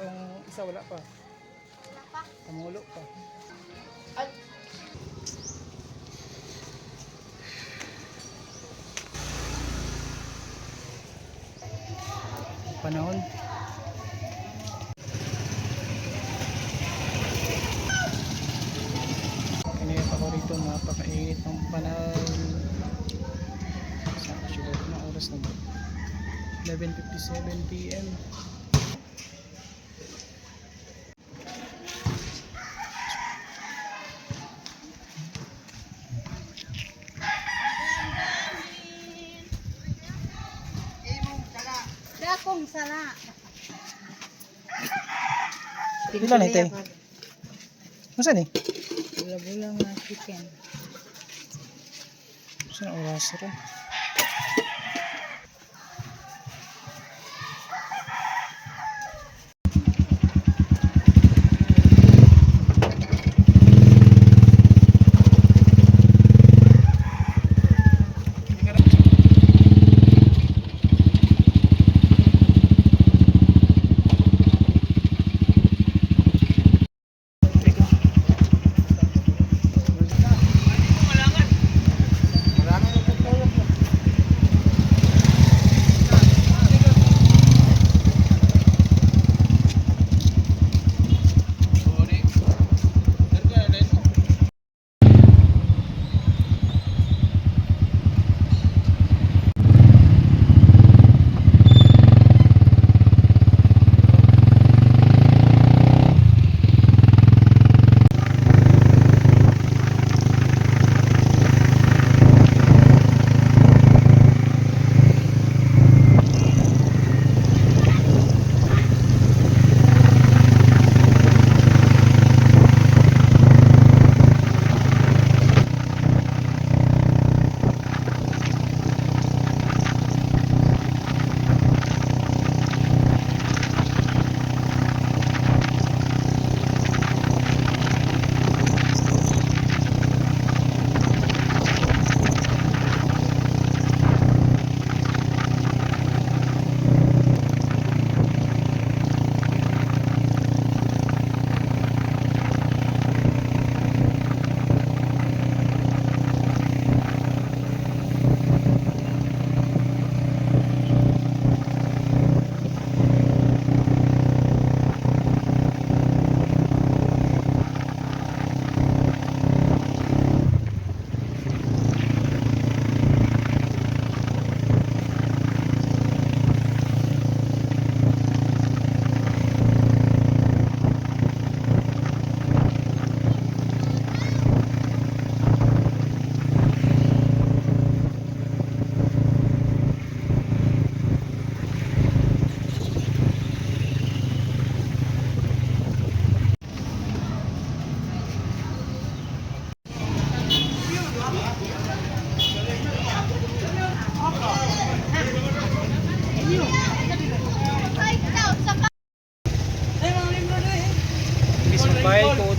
Katong isa wala pa. Wala pa. Kamulo pa. Panahon. Kanina pa ko rito napakainit ng panahon. Sa sugar na oras na ba? 11.57 p.m. Sala. Ilan ito eh? Masa ni? Bula-bula na chicken. Saan ang oras rin?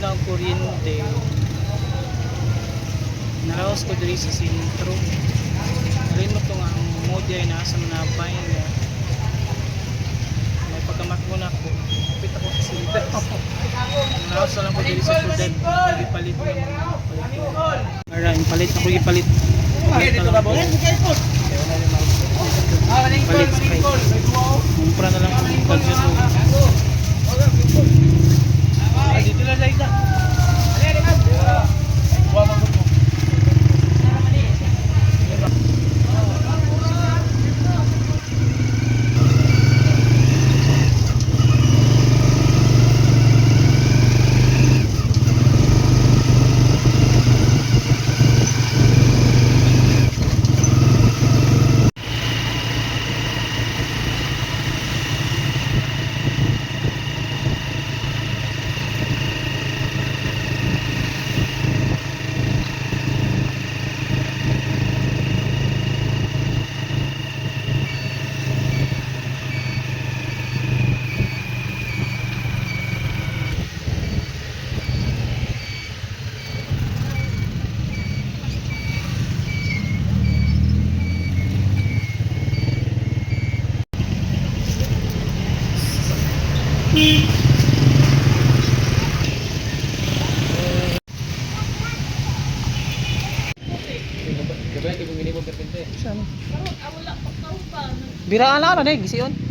Ng kuryente. Naraos ko diri sa sentro. Alin mo to nga ang modi ay nasa manabay niya. May pagkamat mo na ako. Kapit ako sa sentro. Naraos na lang ko diri sa sudan. Ipalit mo yung palit ko. Ara, yung palit ako ipalit. Palit na lang ako. Palit spray. Kumpra na lang ko. Dito lang Biraan na na deh, gisiyon.